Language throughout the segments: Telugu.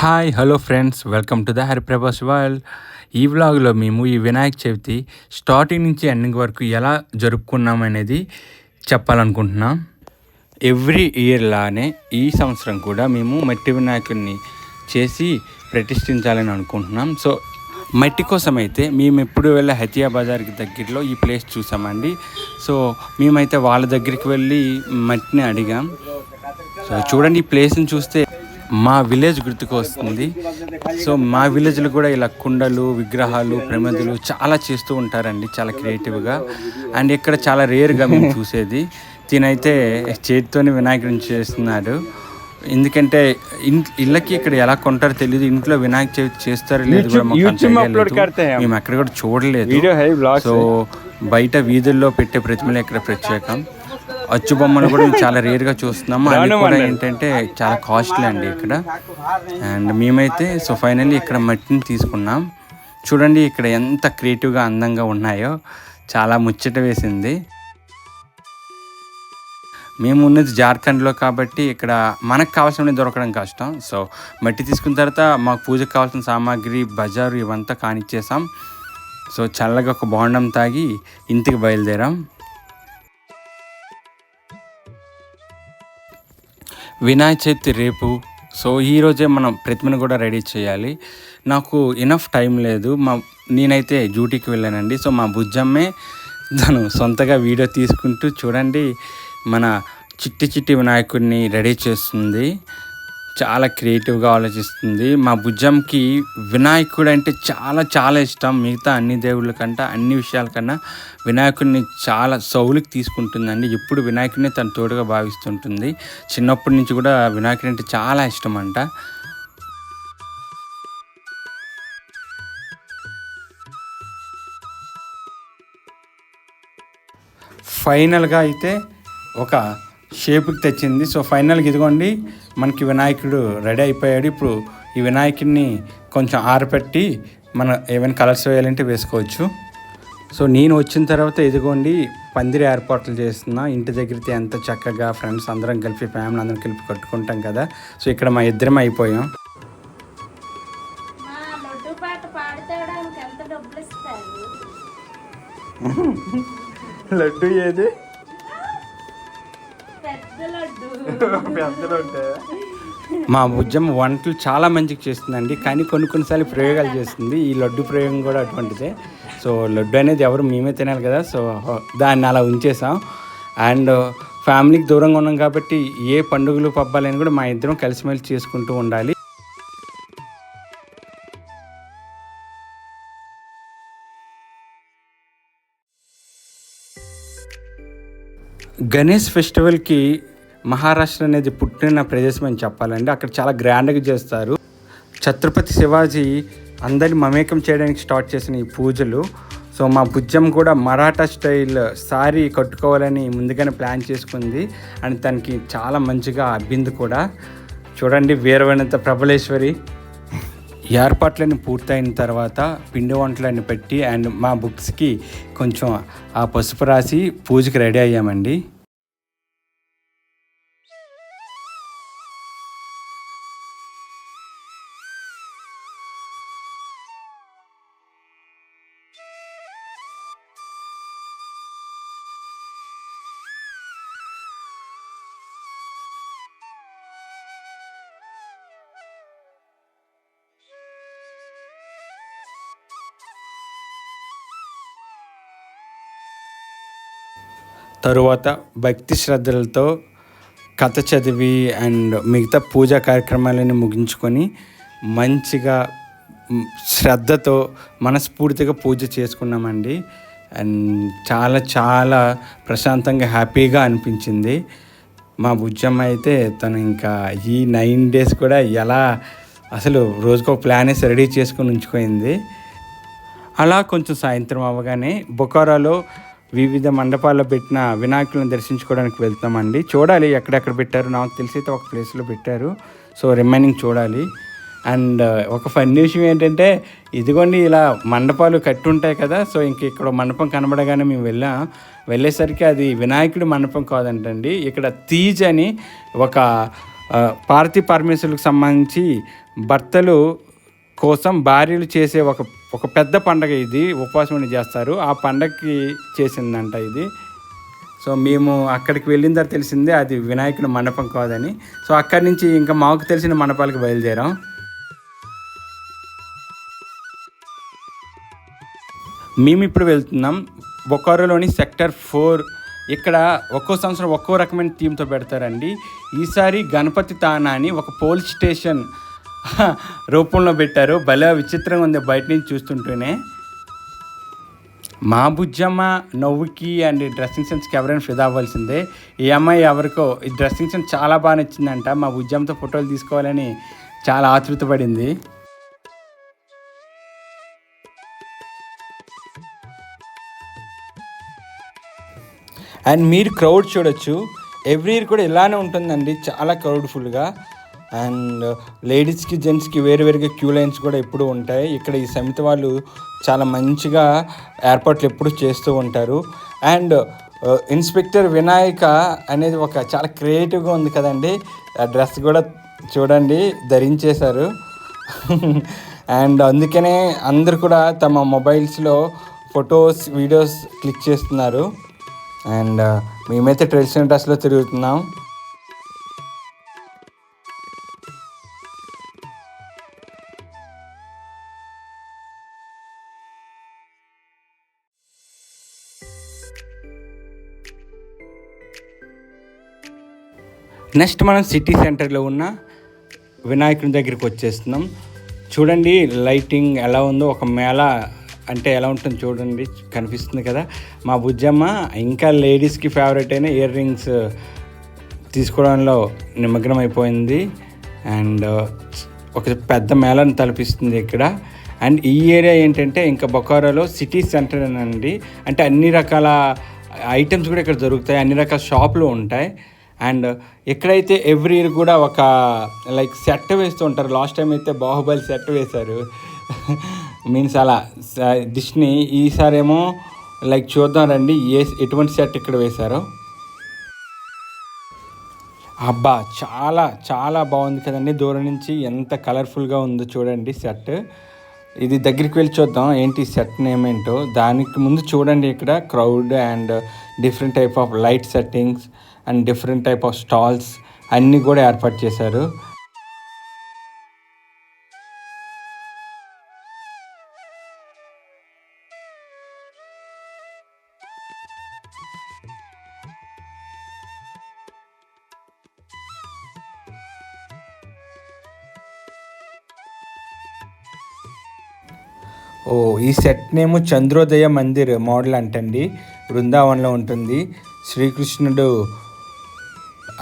Hi hello friends welcome to the Hariprabhas world ఈ వ్లాగ్లో మేము ఈ వినాయక చవితి స్టార్టింగ్ నుంచి ఎండింగ్ వరకు ఎలా జరుపుకున్నాం అనేది చెప్పాలనుకుంటున్నాం. ఎవ్రీ ఇయర్లానే ఈ సంవత్సరం కూడా మేము మట్టి వినాయకుడిని చేసి ప్రతిష్ఠించాలని అనుకుంటున్నాం. సో మట్టి కోసం అయితే మేము ఎప్పుడు వెళ్ళే హతియా బజార్కి దగ్గరలో ఈ ప్లేస్ చూసామండి. సో మేమైతే వాళ్ళ దగ్గరికి వెళ్ళి మట్టిని అడిగాం. సో చూడండి ఈ ప్లేస్ని చూస్తే మా విలేజ్ గుర్తుకు వస్తుంది. సో మా విలేజ్లో కూడా ఇలా కుండలు విగ్రహాలు ప్రమదులు చాలా చేస్తూ ఉంటారండి చాలా క్రియేటివ్గా. అండ్ ఇక్కడ చాలా రేర్గా మేము చూసేది. తినైతే చేతితోనే వినాయకుడిని చేస్తున్నాడు ఎందుకంటే ఇళ్ళకి ఇక్కడ ఎలా కొంటారో తెలియదు ఇంట్లో వినాయక చవితి చేస్తారో లేదు మేము అక్కడ కూడా చూడలేదు. సో బయట వీధుల్లో పెట్టే ప్రతిమలు ఇక్కడ ప్రత్యేకం. అచ్చు బొమ్మలు కూడా మేము చాలా రేర్గా చూస్తున్నాము. అవి రాను కూడా. ఏంటంటే చాలా కాస్ట్లీ అండి ఇక్కడ. అండ్ మేమైతే సో ఫైనల్లీ ఇక్కడ మట్టిని తీసుకున్నాం. చూడండి ఇక్కడ ఎంత క్రియేటివ్గా అందంగా ఉన్నాయో. చాలా ముచ్చట వేసింది. మేము ఉన్నది జార్ఖండ్లో కాబట్టి ఇక్కడ మనకు కావాల్సినవి దొరకడం కష్టం. సో మట్టి తీసుకున్న తర్వాత మాకు పూజకు కావాల్సిన సామాగ్రి బజారు ఇవంతా కానిచ్చేసాం. సో చల్లగా ఒక బాండం తాగి ఇంటికి బయలుదేరాం. వినాయక చవితి రేపు. సో ఈరోజే మనం ప్రతిమను కూడా రెడీ చేయాలి. నాకు ఇనఫ్ టైం లేదు. మా నేనైతే డ్యూటీకి వెళ్ళానండి. సో మా బుజ్జమ్మే తను సొంతగా వీడియో తీసుకుంటూ చూడండి మన చిట్టి చిట్టి వినాయకుడిని రెడీ చేస్తుంది. చాలా క్రియేటివ్గా ఆలోచిస్తుంది. మా భుజంకి వినాయకుడు అంటే చాలా చాలా ఇష్టం. మిగతా అన్ని దేవుళ్ళ కంటే అన్ని విషయాల కన్నా వినాయకుడిని చాలా సౌలికి తీసుకుంటుందండి. ఎప్పుడు వినాయకుడిని తన తోడుగా భావిస్తుంటుంది. చిన్నప్పటి నుంచి కూడా వినాయకుడు అంటే చాలా ఇష్టం అంట ఫైనల్గా అయితే ఒక షేప్కి తెచ్చింది. సో ఫైనల్గా ఇదిగోండి. మనకి వినాయకుడు రెడీ అయిపోయాడు. ఇప్పుడు ఈ వినాయకుడిని కొంచెం ఆరపెట్టి మన ఏమైనా కలర్స్ వేయాలంటే వేసుకోవచ్చు. సో నేను వచ్చిన తర్వాత ఇదిగోండి పందిరి ఏర్పాట్లు చేస్తున్నా. ఇంటి దగ్గరికి ఎంత చక్కగా ఫ్రెండ్స్ అందరం కలిపి ఫ్యామిలీ అందరం కలిపి కట్టుకుంటాం కదా. సో ఇక్కడ మా ఇద్దరం అయిపోయాం. లడ్డు ఏది? మా బుజ్జమ్మ వంటలు చాలా మంచిగా చేస్తుందండి. కానీ కొన్ని కొన్నిసార్లు ప్రయోగాలు చేస్తుంది. ఈ లడ్డు ప్రయోగం కూడా అటువంటిదే. సో లడ్డు అనేది ఎవరు మేమే తినాలి కదా. సో దాన్ని అలా ఉంచేసాం. అండ్ ఫ్యామిలీకి దూరంగా ఉన్నాం కాబట్టి ఏ పండుగలు పబ్బాలని కూడా మా ఇద్దరం కలిసిమెలిసి చేసుకుంటూ ఉండాలి. గణేష్ ఫెస్టివల్కి మహారాష్ట్ర అనేది పుట్టిన ప్రదేశం అని చెప్పాలండి. అక్కడ చాలా గ్రాండ్గా చేస్తారు. ఛత్రపతి శివాజీ అందరిని మమేకం చేయడానికి స్టార్ట్ చేసిన ఈ పూజలు. సో మా బుజ్జం కూడా మరాఠా స్టైల్ సారీ కట్టుకోవాలని ముందుగానే ప్లాన్ చేసుకుంది. అండ్ తనకి చాలా మంచిగా అబ్బింది కూడా. చూడండి వీరవనంత ప్రబలేశ్వరి. ఏర్పాట్లన్నీ పూర్తయిన తర్వాత పిండి వంటలన్నీ పెట్టి అండ్ మా బుక్స్కి కొంచెం ఆ పసుపు రాసి పూజకి రెడీ అయ్యామండి. తరువాత భక్తి శ్రద్ధలతో కథ చదివి అండ్ మిగతా పూజా కార్యక్రమాలని ముగించుకొని మంచిగా శ్రద్ధతో మనస్ఫూర్తిగా పూజ చేసుకున్నామండి. అండ్ చాలా చాలా ప్రశాంతంగా హ్యాపీగా అనిపించింది. మా బుజ్జమ్మ అయితే తను ఇంకా ఈ నైన్ డేస్ కూడా ఎలా అసలు రోజుకో ప్లాన్ వేసి రెడీ చేసుకుని ఉంచుకుంది అలా కొంచెం సాయంత్రం అవ్వగానే బొకారాలో వివిధ మండపాల్లో పెట్టిన వినాయకులను దర్శించుకోవడానికి వెళ్తామండి. చూడాలి ఎక్కడెక్కడ పెట్టారు నాకు తెలిసి అయితే ఒక ప్లేస్లో పెట్టారు. సో రిమైనింగ్ చూడాలి. అండ్ uh, ఒక ఫన్నీ విషయం ఏంటంటే ఇదిగోండి ఇలా మండపాలు కట్టి ఉంటాయి కదా సో ఇంక ఇక్కడ మండపం కనబడగానే మేము వెళ్ళాం. వెళ్ళేసరికి అది వినాయకుడి మండపం కాదంటండి. ఇక్కడ తీజ్ అని ఒక uh, పార్థి పరమేశ్వరులకు సంబంధించి భర్తలు కోసం భార్యలు చేసే ఒక ఒక పెద్ద పండగ ఇది ఉపవాసం చేస్తారు. ఆ పండగకి చేసిందంట ఇది. సో మేము అక్కడికి వెళ్ళిన తర్వాత తెలిసిందే అది వినాయకుని మండపం కాదని. సో అక్కడి నుంచి ఇంకా మాకు తెలిసిన మండపాలకు బయలుదేరాం. మేము ఇప్పుడు వెళ్తున్నాం బొకారోలోని సెక్టర్ ఫోర్. ఇక్కడ ఒక్కో సంవత్సరం ఒక్కో రకమైన థీమ్తో పెడతారండి. ఈసారి గణపతి తానా అని ఒక పోలీస్ స్టేషన్ రూపంలో పెట్టారు. భలే విచిత్రంగా ఉంది బయట నుంచి చూస్తుంటేనే. మా బుజ్జమ్మ నవ్వుకి అండ్ డ్రెస్సింగ్ సెన్స్కి ఎవరైనా ఫిదా అవ్వాల్సిందే. ఈ అమ్మాయి ఎవరికో ఈ డ్రెస్సింగ్ సెన్స్ చాలా బాగా నచ్చిందంట. మా బుజ్జమ్మతో ఫోటోలు తీసుకోవాలని చాలా ఆతృత పడింది అండ్ మీరు క్రౌడ్ చూడొచ్చు. ఎవ్రీ ఇయర్ కూడా ఇలానే ఉంటుందండి. చాలా క్రౌడ్ఫుల్గా. అండ్ లేడీస్కి జెంట్స్కి వేరు వేరుగా క్యూ లైన్స్ కూడా ఎప్పుడూ ఉంటాయి. ఇక్కడ ఈ సమితి వాళ్ళు చాలా మంచిగా ఏర్పాట్లు ఎప్పుడు చేస్తూ ఉంటారు. అండ్ ఇన్స్పెక్టర్ వినాయక అనేది ఒక చాలా క్రియేటివ్గా ఉంది కదండి. ఆ డ్రెస్ కూడా చూడండి ధరించేశారు. అండ్ అందుకనే అందరు కూడా తమ మొబైల్స్లో ఫొటోస్ వీడియోస్ క్లిక్ చేస్తున్నారు. అండ్ మేమైతే ట్రెడిషనల్ డ్రెస్లో తిరుగుతున్నాం. నెక్స్ట్ మనం సిటీ సెంటర్లో ఉన్న వినాయకుని దగ్గరికి వచ్చేస్తున్నాం. చూడండి లైటింగ్ ఎలా ఉందో ఒక మేళ అంటే ఎలా ఉంటుంది చూడండి కనిపిస్తుంది కదా. మా బుజ్జమ్మ ఇంకా లేడీస్కి ఫేవరెట్ అయిన ఇయర్ రింగ్స్ తీసుకోవడంలో నిమగ్నం అయిపోయింది అండ్ ఒక పెద్ద మేళను తలపిస్తుంది ఇక్కడ. అండ్ ఈ ఏరియా ఏంటంటే ఇంకా బొకారోలో సిటీ సెంటర్ అండి అంటే అన్ని రకాల ఐటమ్స్ కూడా ఇక్కడ దొరుకుతాయి. అన్ని రకాల షాపులు ఉంటాయి. అండ్ ఎక్కడైతే ఎవ్రీ ఇయర్ కూడా ఒక లైక్ సెట్ వేస్తూ ఉంటారు. లాస్ట్ టైం అయితే బాహుబలి సెట్ వేశారు. మీన్స్ అలా డిష్ని ఈసారేమో లైక్ చూద్దాం రండి. ఏ ఎటువంటి సెట్ ఇక్కడ వేశారో. అబ్బా చాలా చాలా బాగుంది కదండి. దూరం నుంచి ఎంత కలర్ఫుల్గా ఉందో చూడండి సెట్. ఇది దగ్గరికి వెళ్ళి చూద్దాం. ఏంటి సెట్ నేమ్ ఏంటో. దానికి ముందు చూడండి ఇక్కడ crowd and different type of light settings. And different type of stalls అన్నీ కూడా ఏర్పాటు చేశారు. ఓ ఈ set name Chandrodaya Mandir model అంటండి. బృందావనంలో ఉంటుంది. శ్రీకృష్ణుడు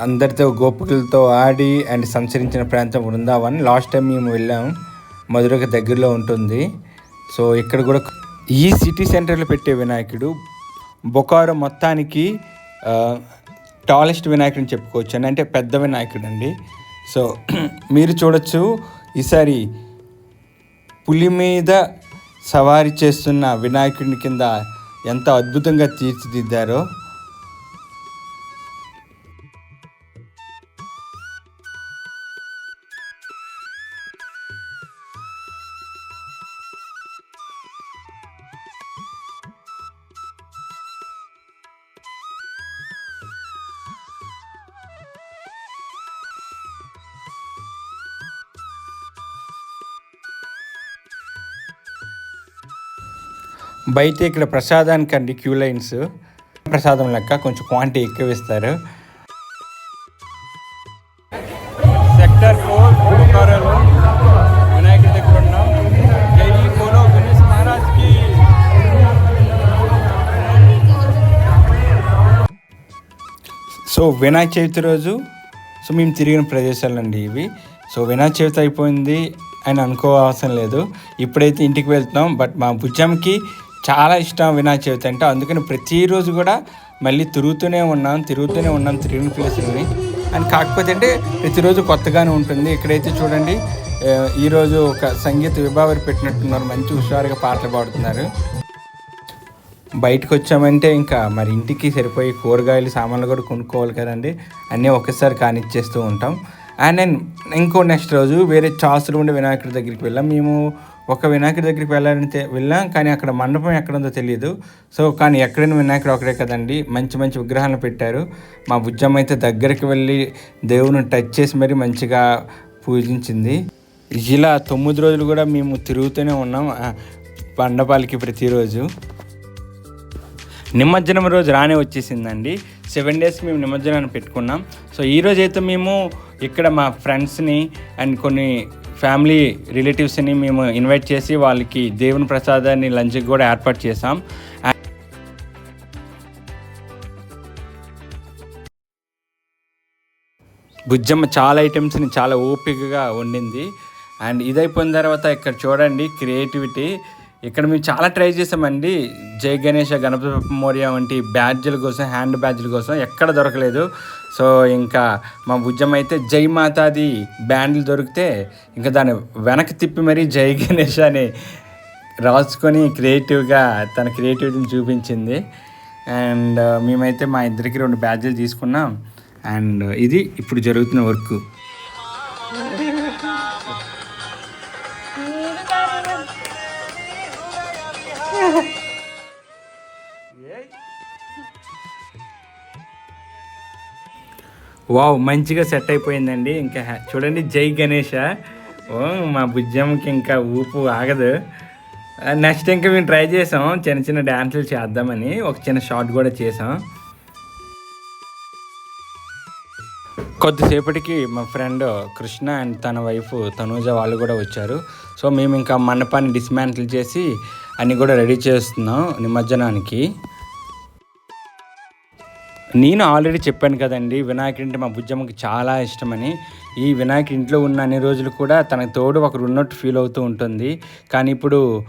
అందరితో గోపికలతో ఆడి అండ్ సంచరించిన ప్రాంతం బృందావన్ లాస్ట్ టైం మేము వెళ్ళాము మధురకు దగ్గరలో ఉంటుంది. సో ఇక్కడ కూడా ఈ సిటీ సెంటర్లో పెట్టే వినాయకుడు బొకారో మొత్తానికి టాలెస్ట్ వినాయకుడిని చెప్పుకోవచ్చు అని అంటే పెద్ద వినాయకుడు అండి సో మీరు చూడొచ్చు. ఈసారి పులి మీద సవారీ చేస్తున్న వినాయకుడిని కింద ఎంత అద్భుతంగా తీర్చిదిద్దారో. బయట ఇక్కడ ప్రసాదానికి అండి క్యూ లైన్స్ ప్రసాదం లెక్క కొంచెం క్వాంటిటీ ఎక్కువ ఇస్తారు. సెక్టర్ ఫోర్ వినాయకుడి దగ్గర ఉన్నాం. జై బోలో గణేష్ మహారాజ్కి. సో వినాయక చవితి రోజు సో మేము తిరిగిన ప్రదేశాలండి ఇవి. సో వినాయక చవితి అయిపోయింది అని అనుకోవాల్సిన లేదు. ఇప్పుడైతే ఇంటికి వెళ్తున్నాం బట్ మా భుజంకి చాలా ఇష్టం వినాయక చవితి అంటే అందుకని ప్రతిరోజు కూడా మళ్ళీ తిరుగుతూనే ఉన్నాం తిరుగుతూనే ఉన్నాం తిరిగిన ప్లేసులని అండ్ కాకపోతే అంటే ప్రతిరోజు కొత్తగానే ఉంటుంది. ఇక్కడైతే చూడండి ఈరోజు ఒక సంగీత విభావరి పెట్టినట్టున్నారు. మంచి హుషారుగా పాటలు పాడుతున్నారు. బయటకు వచ్చామంటే ఇంకా మరి ఇంటికి సరిపోయి కూరగాయలు సామాన్లు కూడా కొనుక్కోవాలి కదండి. అన్నీ ఒకేసారి కానిచ్చేస్తూ ఉంటాం. అండ్ నేను ఇంకో నెక్స్ట్ రోజు వేరే చాసులు ఉండే వినాయకుడి దగ్గరికి వెళ్ళాం. మేము ఒక వినాయకుడి దగ్గరికి వెళ్ళాలంటే వెళ్ళాం కానీ అక్కడ మండపం ఎక్కడుందో తెలియదు సో కానీ ఎక్కడైనా వినాయకుడు ఒకడే కదండి మంచి మంచి విగ్రహాలను పెట్టారు. మా బుజ్జమ్మ అయితే దగ్గరికి వెళ్ళి దేవుని టచ్ చేసి మరీ మంచిగా పూజించింది. ఇలా తొమ్మిది రోజులు కూడా మేము తిరుగుతూనే ఉన్నాం మండపాలకి ప్రతిరోజు. నిమజ్జనం రోజు రానే వచ్చేసిందండి. సెవెన్ డేస్ మేము నిమజ్జనాన్ని పెట్టుకున్నాం. సో ఈ రోజు అయితే మేము ఇక్కడ మా ఫ్రెండ్స్ని అండ్ కొన్ని ఫ్యామిలీ రిలేటివ్స్ని మేము ఇన్వైట్ చేసి వాళ్ళకి దేవుని ప్రసాదాన్ని లంచ్కి కూడా ఏర్పాటు చేసాం బుజ్జమ్మ చాలా ఐటమ్స్ని చాలా ఓపికగా వండింది. అండ్ ఇదైపోయిన తర్వాత ఇక్కడ చూడండి క్రియేటివిటీ. ఇక్కడ మేము చాలా ట్రై చేసామండి. జై గణేష గణపతి మౌర్యం వంటి బ్యాడ్జ్ల కోసం హ్యాండ్ బ్యాడ్జ్ల కోసం ఎక్కడ దొరకలేదు. సో ఇంకా మా భుజం అయితే జై మాతాది బ్యాండ్లు దొరికితే ఇంకా దాన్ని వెనక్కి తిప్పి మరీ జై గణేష్ అని రాసుకొని క్రియేటివ్గా తన క్రియేటివిటీని చూపించింది. అండ్ మేమైతే మా ఇద్దరికి రెండు బ్యాడ్జీలు తీసుకున్నాం. అండ్ ఇది ఇప్పుడు జరుగుతున్న వర్క్. వావ్ మంచిగా సెట్ అయిపోయిందండి. ఇంకా చూడండి జై గణేష. ఓ మా బుజ్జమ్మకి ఇంకా ఊపు ఆగదు. నెక్స్ట్ ఇంకా మేము ట్రై చేసాం చిన్న చిన్న డ్యాన్సులు చేద్దామని. ఒక చిన్న షార్ట్ కూడా చేసాం. కొద్దిసేపటికి మా ఫ్రెండ్ కృష్ణ అండ్ తన వైఫ్ తనూజ వాళ్ళు కూడా వచ్చారు. సో మేము ఇంకా మండపాన్ని డిస్మాంటిల్ చేసి అన్నీ కూడా రెడీ చేస్తున్నాం నిమజ్జనానికి. నేను ఆల్రెడీ చెప్పాను కదండి వినాయకుడి అంటే మా బుజ్జమ్మకి చాలా ఇష్టమని. ఈ వినాయకుడి ఇంట్లో ఉన్న అన్ని రోజులు కూడా తనకు తోడు ఒకరు ఉన్నట్టు ఫీల్ అవుతూ ఉంటుంది. కానీ ఇప్పుడు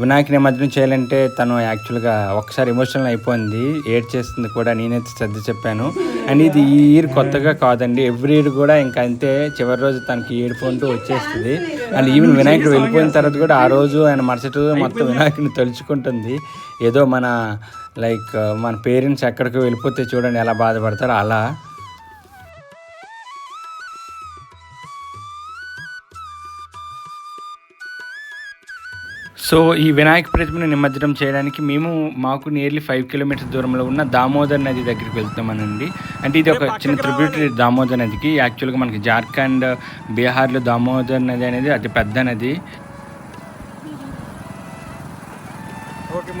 వినాయకుడి నిమజ్జనం చేయాలంటే తను యాక్చువల్గా ఒకసారి ఎమోషనల్ అయిపోయింది ఏడ్ చేస్తుంది కూడా నేనైతే శ్రద్ధ చెప్పాను. అండ్ ఇది ఈ ఇయర్ కొత్తగా కాదండి ఎవ్రీ ఇయర్ కూడా ఇంకా అంతే. చివరి రోజు తనకి ఏడుపుకుంటూ వచ్చేస్తుంది. అండ్ ఈవెన్ వినాయకుడు వెళ్ళిపోయిన తర్వాత కూడా ఆ రోజు ఆయన మరుసటి రోజు మొత్తం వినాయకుడిని తలుచుకుంటుంది. ఏదో మన లైక్ మన పేరెంట్స్ ఎక్కడికి వెళ్ళిపోతే చూడండి ఎలా బాధపడతారో అలా. సో ఈ వినాయక ప్రతిమను నిమజ్జనం చేయడానికి మేము మాకు నియర్లీ ఫైవ్ కిలోమీటర్స్ దూరంలో ఉన్న దామోదర్ నది దగ్గరికి వెళ్తామనండి అంటే ఇది ఒక చిన్న ట్రిబ్యూటరీ దామోదర్ నదికి. యాక్చువల్గా మనకి జార్ఖండ్ బీహార్లో దామోదర్ నది అనేది అతి పెద్ద నది. ఓకే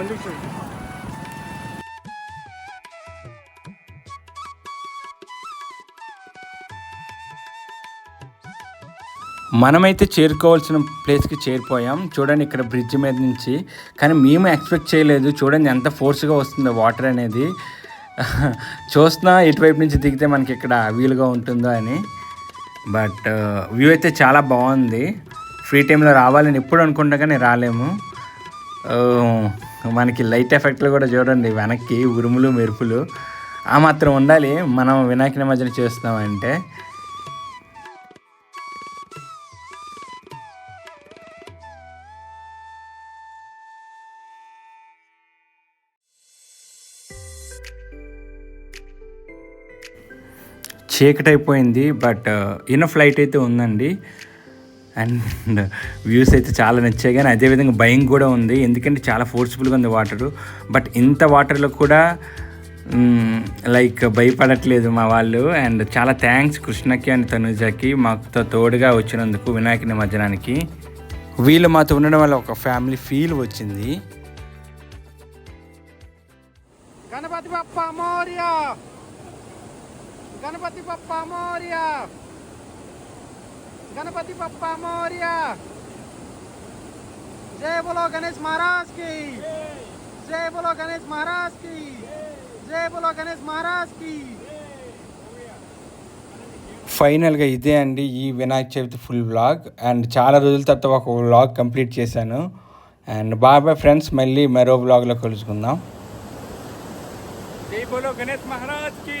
మనమైతే చేరుకోవాల్సిన ప్లేస్కి చేరిపోయాం. చూడండి ఇక్కడ బ్రిడ్జ్ మీద నుంచి. కానీ మేము ఎక్స్పెక్ట్ చేయలేదు. చూడండి ఎంత ఫోర్స్గా వస్తుందో వాటర్ అనేది. చూస్తున్నా ఎటువైపు నుంచి దిగితే మనకి ఇక్కడ వీలుగా ఉంటుందో అని. బట్ వ్యూ అయితే చాలా బాగుంది. ఫ్రీ టైంలో రావాలని ఎప్పుడు అనుకుంటా కానీ రాలేము. మనకి లైట్ ఎఫెక్ట్లు కూడా చూడండి వెనక్కి ఉరుములు మెరుపులు. ఆ మాత్రం ఉండాలి. మనం వినాయక నిమజ్జనం చేస్తున్నామంటే. చీకటి అయిపోయింది బట్ uh, ఇన్న ఫ్లైట్ అయితే ఉందండి. అండ్ వ్యూస్ అయితే చాలా నచ్చాయి కానీ అదేవిధంగా భయం కూడా ఉంది. ఎందుకంటే చాలా ఫోర్స్ఫుల్గా ఉంది వాటరు. బట్ ఇంత వాటర్లో కూడా లైక్ భయపడట్లేదు మా వాళ్ళు. అండ్ చాలా థ్యాంక్స్ కృష్ణకి అండ్ తనుజకి మాతో తోడుగా వచ్చినందుకు వినాయక నిమజ్జనానికి. వీళ్ళు మాతో ఉండడం వల్ల ఒక ఫ్యామిలీ ఫీల్ వచ్చింది. గణపతి బప్ప మోరియా! గణపతి బప్ప మోరియా. గణపతి బప్ప మోరియా. జై బోలో గణేష్ మహారాజ్కి జై బోలో గణేష్ మహారాజ్కి జై బోలో గణేష్ మహారాజ్కి ఫైనల్గా ఇదే అండి ఈ Vinayaka Chavithi full vlog and చాలా రోజుల తర్వాత ఒక వ్లాగ్ కంప్లీట్ చేశాను. అండ్ బాయ్ బాయ్ ఫ్రెండ్స్ మళ్ళీ మరో వ్లాగ్లో కలుసుకుందాం. జై బోలో గణేష్ మహారాజ్కి